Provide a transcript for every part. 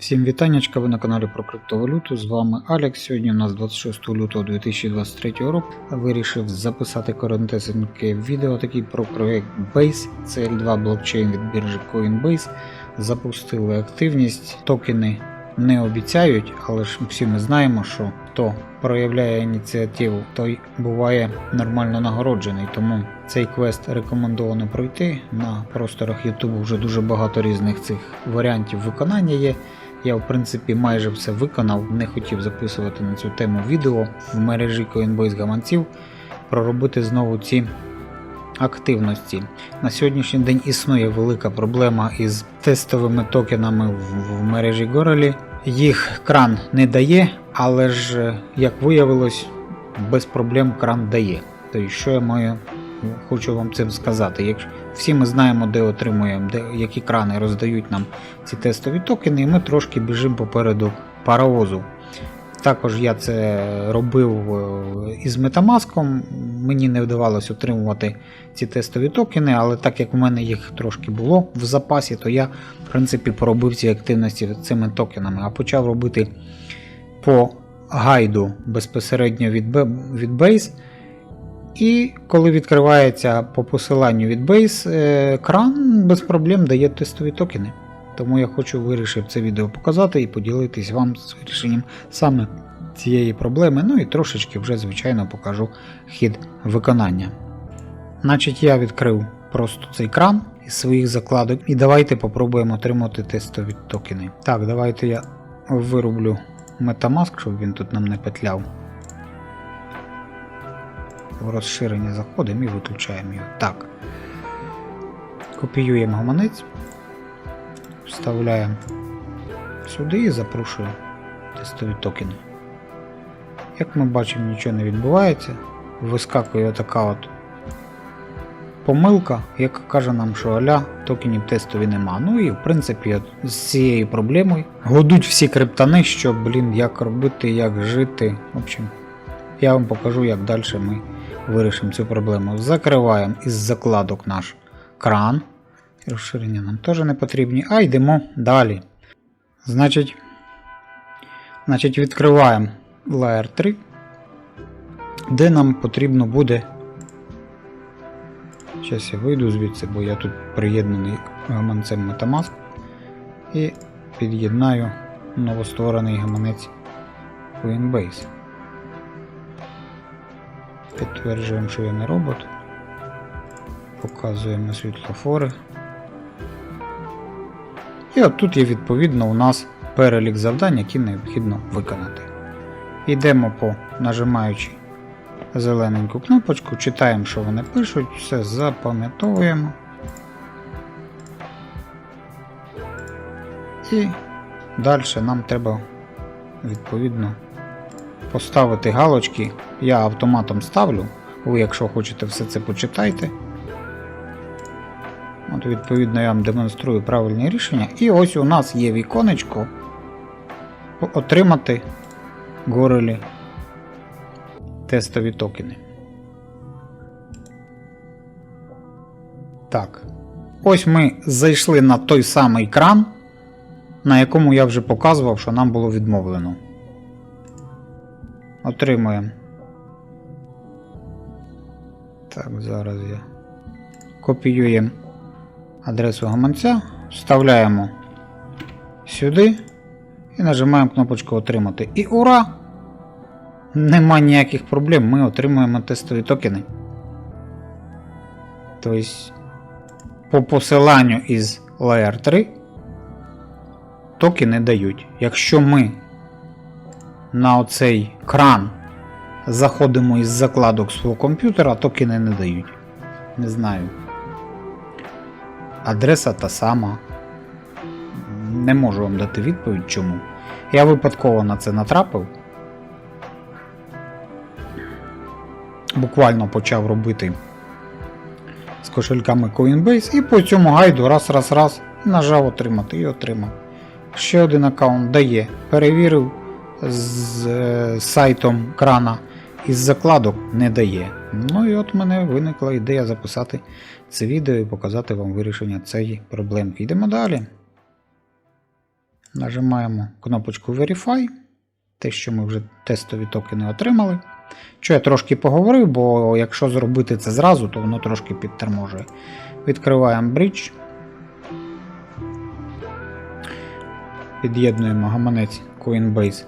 Всім вітаннячка, ви на каналі про криптовалюту. З вами Алекс. Сьогодні у нас 26 лютого 2023 року. Вирішив записати коротесеньке відео такий про проект Base. Це L2 блокчейн від біржі Coinbase. Запустили активність. Токени не обіцяють, але ж всі ми знаємо, що хто проявляє ініціативу, той буває нормально нагороджений. Тому цей квест рекомендовано пройти. На просторах YouTube вже дуже багато різних цих варіантів виконання є. Я, в принципі, майже все виконав, не хотів записувати на цю тему відео в мережі Coinbase гаманців, проробити знову ці активності. На сьогоднішній день існує велика проблема із тестовими токенами в, мережі Горелі. Їх кран не дає, але ж, як виявилось, без проблем кран дає. Тобто, що я маю, хочу вам цим сказати. Якщо всі ми знаємо, де отримуємо, де, які крани роздають нам ці тестові токени, і ми трошки біжимо попереду паровозу. Також я це робив е, із Metamask. Мені не вдавалося отримувати ці тестові токени, але так як в мене їх трошки було в запасі, то я в принципі поробив ці активності цими токенами, а почав робити по гайду безпосередньо від, від Base. І коли відкривається по посиланню від Base, е, кран без проблем дає тестові токени. Тому я хочу вирішив це відео показати і поділитись вам з вирішенням саме цієї проблеми. Ну і трошечки вже, звичайно, покажу хід виконання. Значить, я відкрив просто цей кран із своїх закладок, і давайте попробуємо отримати тестові токени. Так, давайте я вирублю Metamask, щоб він тут нам не петляв. В розширення заходимо і виключаємо його. Так. Копіюємо гаманець. Вставляємо сюди і запрошуємо тестові токени. Як ми бачимо, нічого не відбувається. Вискакує така от помилка, яка каже нам, що аля токенів тестові нема. Ну і в принципі от з цією проблемою годуть всі криптани, що, блін, як робити, як жити. В общем, я вам покажу, як далі ми вирішимо цю проблему. Закриваємо із закладок наш кран. Розширення нам теж не потрібні, а йдемо далі. Значить, значить відкриваємо Layer 3, де нам потрібно буде. Зараз я вийду звідси, бо я тут приєднаний гаманцем Metamask і під'єднаю новостворений гаманець Coinbase. Підтверджуємо, що я не робот. Показуємо світлофори. І от тут є відповідно у нас перелік завдань, які необхідно виконати. Йдемо по нажимаючи зелененьку кнопочку, читаємо, що вони пишуть, все запам'ятовуємо. І далі нам треба відповідно поставити галочки. Я автоматом ставлю. Ви, якщо хочете все це почитайте. От, відповідно, я вам демонструю правильне рішення. І ось у нас є віконечко отримати горелі тестові токени. Так. Ось ми зайшли на той самий кран, на якому я вже показував, що нам було відмовлено. Отримуємо. Так, зараз я копіюємо адресу гаманця, вставляємо сюди і нажимаємо кнопочку Отримати. І ура! Нема ніяких проблем, ми отримуємо тестові токени. Тобто, по посиланню із Layer 3 токени дають. Якщо ми на оцей кран заходимо із закладок свого комп'ютера, токени не дають. Не знаю. Адреса та сама. Не можу вам дати відповідь чому. Я випадково на це натрапив. Буквально почав робити з кошельками Coinbase і по цьому гайду раз, раз, раз нажав отримати і отримав. Ще один аккаунт дає. Перевірив з е, сайтом крана із закладок не дає. Ну і от мене виникла ідея записати це відео і показати вам вирішення цієї проблемки. Йдемо далі. Нажимаємо кнопочку Verify. Те, що ми вже тестові токени отримали. Що я трошки поговорив, бо якщо зробити це зразу, то воно трошки підторможує. Відкриваємо Bridge. Під'єднуємо гаманець Coinbase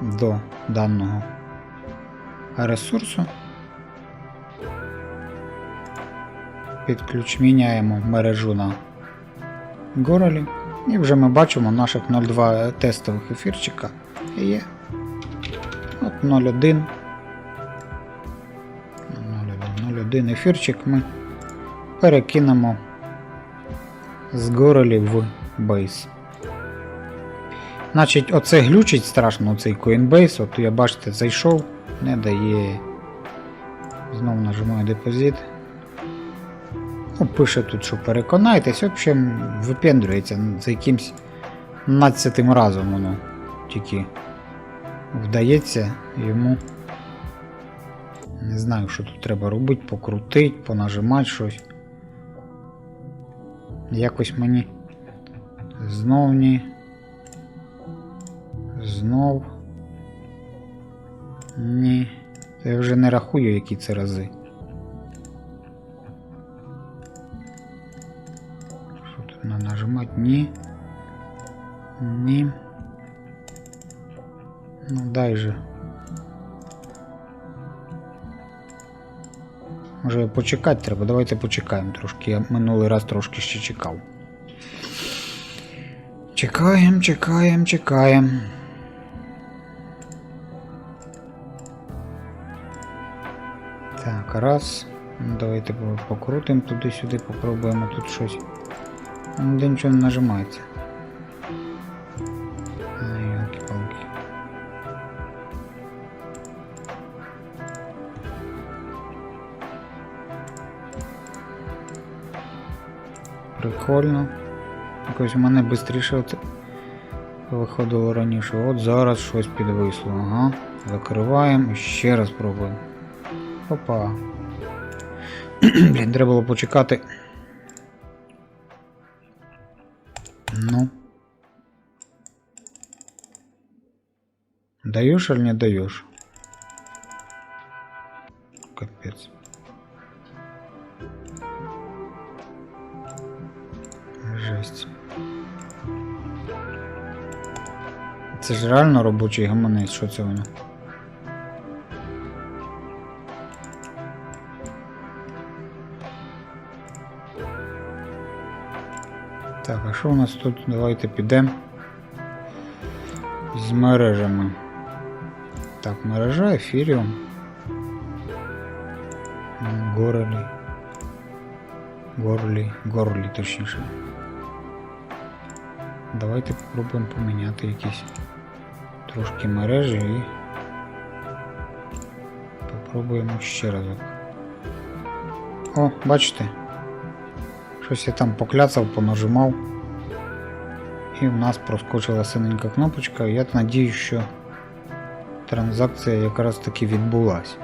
до даного ресурсу. Підключ, міняємо мережу на Горолі. І вже ми бачимо наших 0,2 тестових ефірчика є. От 0,1. 0,1 0,1 ефірчик ми перекинемо з Горолі в Base. Значить, оце глючить страшно, оцей Coinbase. От я бачите, зайшов, не дає. Знову нажимаю депозит. Ну, пише тут, що переконайтесь, в общем, випендрюється за якимсь 12 разом воно тільки вдається йому. Не знаю, що тут треба робити, покрутити, понажимати щось. Якось мені знов ні. Знов. Ні. Я вже не рахую, які це рази. Що тут надо нажимати? Ні. Ні. Ну дай же. Може почекати треба, давайте почекаємо трошки. Я минулий раз трошки ще чекав. Чекаємо, чекаємо, чекаємо. Раз. Давайте покрутимо туди-сюди, попробуємо тут щось. Де нічого не нажимається. Прикольно. Якось у мене швидше виходило раніше. От зараз щось підвисло. Ага. Закриваємо ще раз пробуємо. Опа. Блін, треба було почекати. Ну. Даешь или не даешь? Капец. Жесть. Це ж реально робочий гаманець, що це воно? Так, а що у нас тут? Давайте підемо з мережами. Так, мережа ефіріум. Горлі. Горлі. Горлі, точніше. Давайте попробуємо поміняти якісь трошки мережі і попробуємо ще разок. О, бачите? Щось я там покляцав, понажимав. І в нас проскочила синенька кнопочка. Я надію, що транзакція якраз таки відбулась.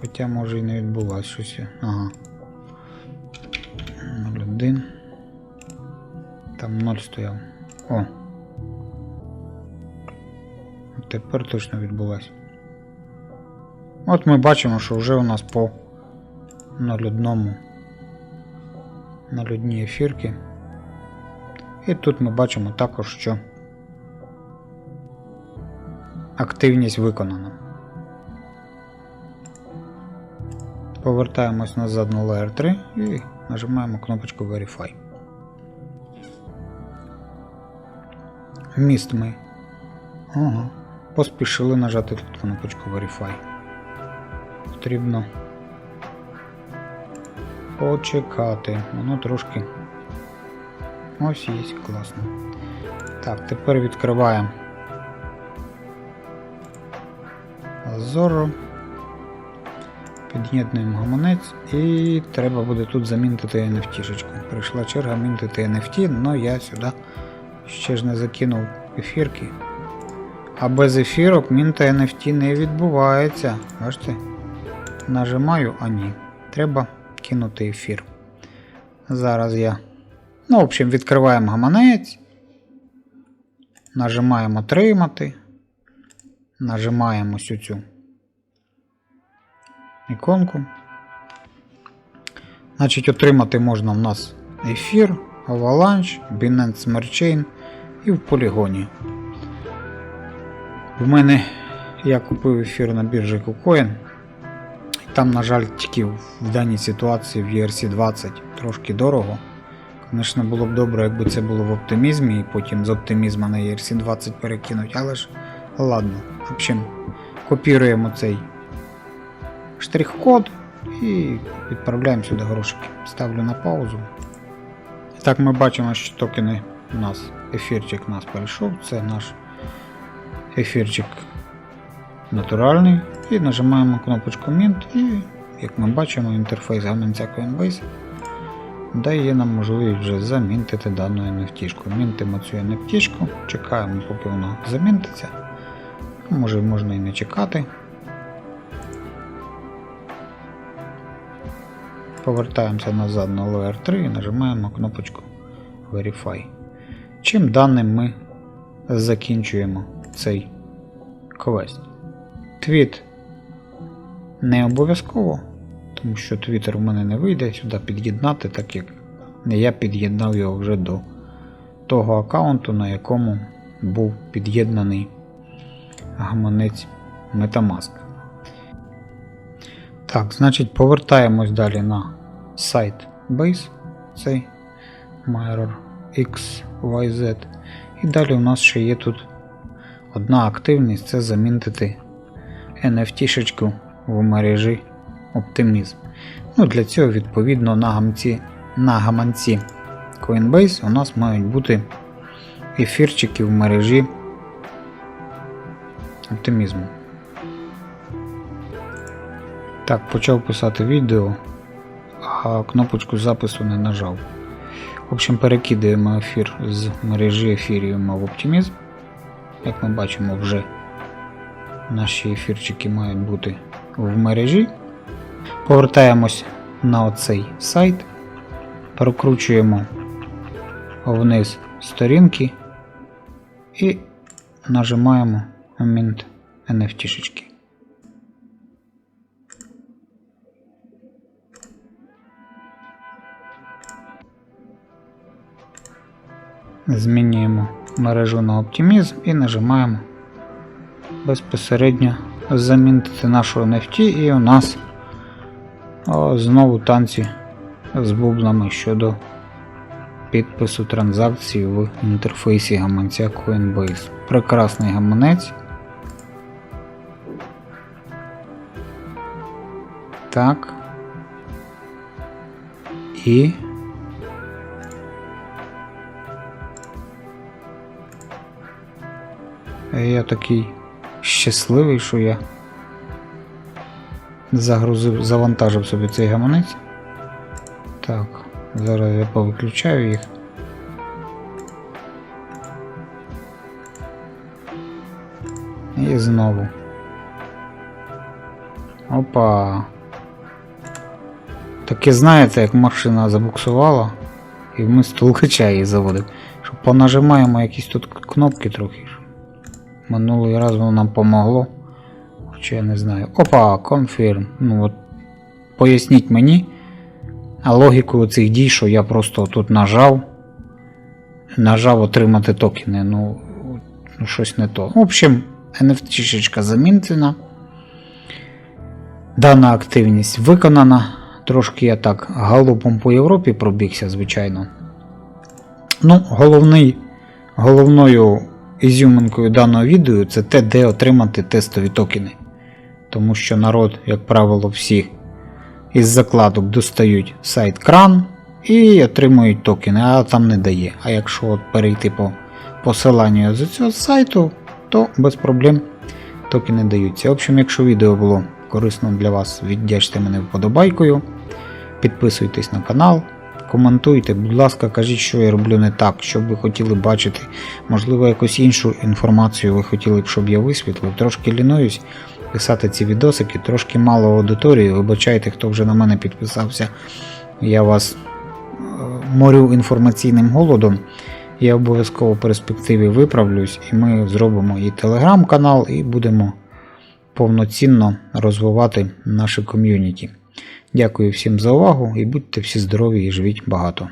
Хоча може і не відбулась щось. Ага. 0,1. Там 0 стояв. О. Тепер точно відбулась. От ми бачимо, що вже у нас по 0,1 0,1 ефірки. І тут ми бачимо також, що активність виконана. Повертаємось назад на Layer 3 і нажимаємо кнопочку Verify. Вміст ми. Ага. Поспішили нажати тут кнопочку Verify. Потрібно почекати. Воно трошки. Ось є, класно. Так, тепер відкриваємо Zorro. Під'єднуємо гаманець і треба буде тут замінити NFT. -шечку. Прийшла черга мінтити NFT, але я сюди ще ж не закинув ефірки. А без ефірок мінта NFT не відбувається. Бачите? Нажимаю, а ні. Треба перекинути ефір. Зараз я. Ну, в общем, відкриваємо гаманець. Нажимаємо отримати. Нажимаємо ось цю іконку. Значить, отримати можна в нас ефір, Avalanche, Binance Smart Chain і в полігоні. В мене я купив ефір на біржі KuCoin. Там, на жаль, тільки в даній ситуації в ERC20 трошки дорого. Звісно, було б добре, якби це було в оптимізмі і потім з оптимізму на ERC20 перекинуть, але ж ладно. В общем, копіруємо цей штрих-код і відправляємо сюди грошики. Ставлю на паузу. І так ми бачимо, що токени у нас, ефірчик у нас перейшов, це наш ефірчик натуральний. І нажимаємо кнопочку Mint і, як ми бачимо, інтерфейс гаманця Coinbase дає нам можливість вже замінтити дану NFT. Мінтимо цю NFT, чекаємо, поки вона замінтиться. Може можна і не чекати. Повертаємося назад на Layer 3 і нажимаємо кнопочку Verify. Чим даним ми закінчуємо цей квест. Твіт не обов'язково, тому що Twitter у мене не вийде сюди під'єднати, так як я під'єднав його вже до того аккаунту, на якому був під'єднаний гаманець Metamask. Так, значить, повертаємось далі на сайт Base, цей Mirror XYZ. І далі у нас ще є тут одна активність це замінити NFT-шечку в мережі Optimism. Ну, Для цього, відповідно, на гаманці, на гаманці Coinbase у нас мають бути ефірчики в мережі Optimism. Так, почав писати відео, а кнопочку запису не нажав. В общем, перекидаємо ефір з мережі ефіріума в Optimism. Як ми бачимо, вже наші ефірчики мають бути в мережі. Повертаємось на оцей сайт, прокручуємо вниз сторінки і нажимаємо Mint NFT. Змінюємо мережу на Optimism і нажимаємо безпосередньо замінити нашу NFT і у нас о, знову танці з бублами щодо підпису транзакцій в інтерфейсі гаманця Coinbase. Прекрасний гаманець. Так. І я такий щасливий, що я загрузив, завантажив собі цей гаманець. Так, зараз я повиключаю їх. І знову. Опа. Таке знаєте, як машина забуксувала, і ми з толкача її заводив. Що понажимаємо якісь тут кнопки трохи. Минулий раз воно нам помогло. Хоча я не знаю. Опа, confirm. Ну от Поясніть мені логіку цих дій, що я просто тут нажав. Нажав отримати токени. Ну, ну щось не то. В общем, NFT замінена. Дана активність виконана. Трошки я так галопом по Європі пробігся, звичайно. Ну, головний, головною ізюминкою даного відео це те, де отримати тестові токени. Тому що народ, як правило, всі із закладок достають сайт кран і отримують токени, а там не дає. А якщо от перейти по посиланню з цього сайту, то без проблем токени даються. В общем, якщо відео було корисно для вас, віддячте мене вподобайкою. Підписуйтесь на канал. Коментуйте, будь ласка, кажіть, що я роблю не так, що б ви хотіли бачити. Можливо, якусь іншу інформацію ви хотіли б, щоб я висвітлив. Трошки лінуюсь, писати ці відосики. Трошки мало аудиторії, вибачайте, хто вже на мене підписався. Я вас е, морю інформаційним голодом. Я обов'язково в перспективі виправлюсь, і ми зробимо і телеграм-канал, і будемо повноцінно розвивати наше ком'юніті. Дякую всім за увагу і будьте всі здорові і живіть багато.